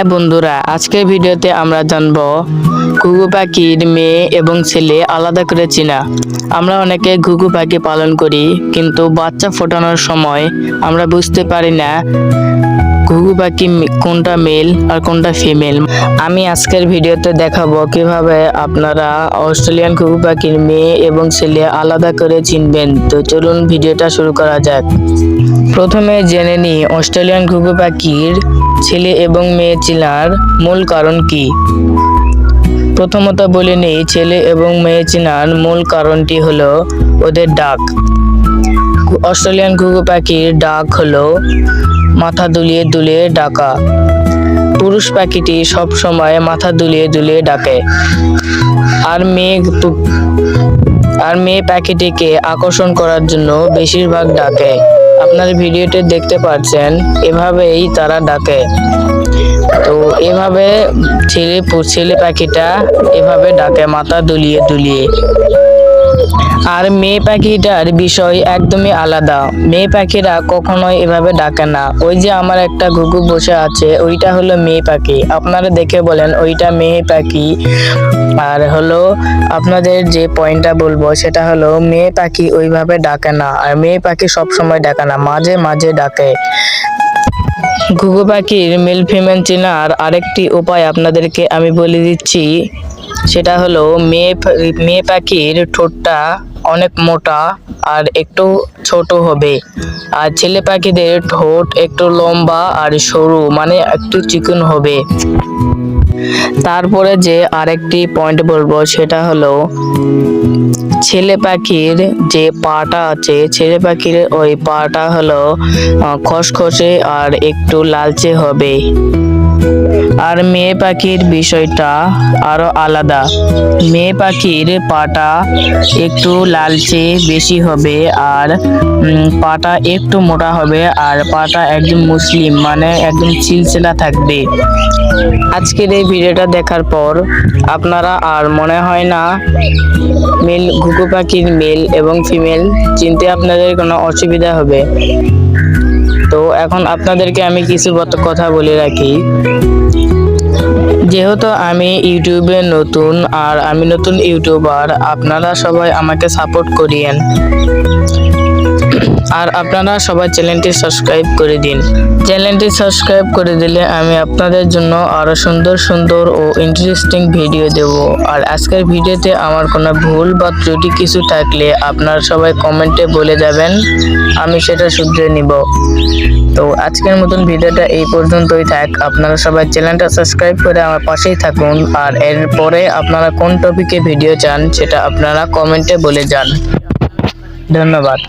হ্যাঁ বন্ধুরা, আজকের ভিডিওতে আমরা জানব ঘুঘু পাখির মেয়ে এবং ছেলে আলাদা করে চিনা। আমরা অনেকে ঘুঘু পাখি পালন করি, কিন্তু বাচ্চা ফোটানোর সময় আমরা বুঝতে পারি না ঘুঘু পাখি কোনটা মেল আর কোনটা ফিমেল আমি আজকের ভিডিওতে দেখাবো কীভাবে আপনারা অস্ট্রেলিয়ান ঘুঘু পাখির মেয়ে এবং ছেলে আলাদা করে চিনবেন। তো চলুন ভিডিওটা শুরু করা যাক। প্রথমে জেনে নিই, অস্ট্রেলিয়ান ঘুঘু পাখির ছেলে এবং মেয়ে চেনার মূল কারণ কি? প্রথমত বলে নেই, ছেলে এবং মেয়ে চেনার মূল কারণটি হলো ওদের ডাক। অস্ট্রেলিয়ান ঘুঘু পাখির ডাক হলো মাথা দুলিয়ে দুলিয়ে ডাকা। পুরুষ পাখিটি সব সময় মাথা দুলিয়ে দুলিয়ে ডাকে। আর মেয়ে আর মেয়ে পাখিটিকে আকর্ষণ করার জন্য বেশিরভাগ ডাকে। আপনার ভিডিওতে দেখতে পাচ্ছেন, এভাবেই তারা ডাকে। তো এভাবে ছেলে ছেলে পাখিটা এভাবে ডাকে, মাথা দুলিয়ে দুলিয়ে। আর মেয়ে পাখিটার বিষয় একদমই আলাদা। মেয়ে পাখিরা কখনোই এভাবে ডাকে না। ওই যে আমার একটা ঘুঘু বসে আছে, ওইটা হলো মেয়ে পাখি। আপনারা দেখে বলেন, ওইটা মেয়ে পাখি। আর হলো আপনাদের যে পয়েন্টটা বলব, সেটা হলো মেয়ে পাখি ওইভাবে ডাকে না। আর মেয়ে পাখি সব সময় ডাকে না, মাঝে মাঝে ডাকে। ঘুঘু পাখির মেল ফিমেল চেনার আরেকটি উপায় আপনাদেরকে আমি বলে দিচ্ছি। সেটা হলো মেয়ে মেয়ে পাখির ঠোঁটটা অনেক মোটা আর একটু ছোট হবে। আর ছেলে পাখিদের ঠোঁট একটু লম্বা আর সরু মানে একটু চিকন হবে। তারপরে যে আরেকটি পয়েন্ট বলব, সেটা হলো ছেলে পাখির যে পাটা আছে, ছেলে পাখির ওই পাটা হলো খসখসে আর একটু লালচে হবে। আর মেয়ে পাখির বিষয়টা আরও আলাদা। মেয়ে পাখির পাটা একটু লালচে বেশি হবে আর পাটা একটু মোটা হবে আর পাটা একদম মুসলিম মানে একদম চিলচিলা থাকবে। আজকের এই ভিডিওটা দেখার পর আপনারা আর মনে হয় না মেল ঘুঘু পাখির মেল এবং ফিমেল চিনতে আপনাদের কোনো অসুবিধা হবে। তো এখন আপনাদেরকে আমি কিছু কথা বলে রাখি। যেহেতু আমি ইউটিউবে নতুন আর আমি নতুন ইউটিউবার, আপনারা সবাই আমাকে সাপোর্ট করিয়েন। আর আপনারা সবাই চ্যানেলটি সাবস্ক্রাইব করে দিন। চ্যানেলটি সাবস্ক্রাইব করে দিলে আমি আপনাদের জন্য আরও সুন্দর সুন্দর ও ইন্টারেস্টিং ভিডিও দেব। আর আজকের ভিডিওতে আমার কোনো ভুল বা ত্রুটি কিছু থাকলে আপনারা সবাই কমেন্টে বলে যাবেন। আমি সেটা শুধরে নিব। তো আজকের মতন ভিডিওটা এই পর্যন্তই থাক। আপনারা সবাই চ্যানেলটা সাবস্ক্রাইব করে আমার পাশেই থাকুন। আর এরপরে আপনারা কোন টপিকে ভিডিও চান, সেটা আপনারা কমেন্টে বলে যান। ধন্যবাদ।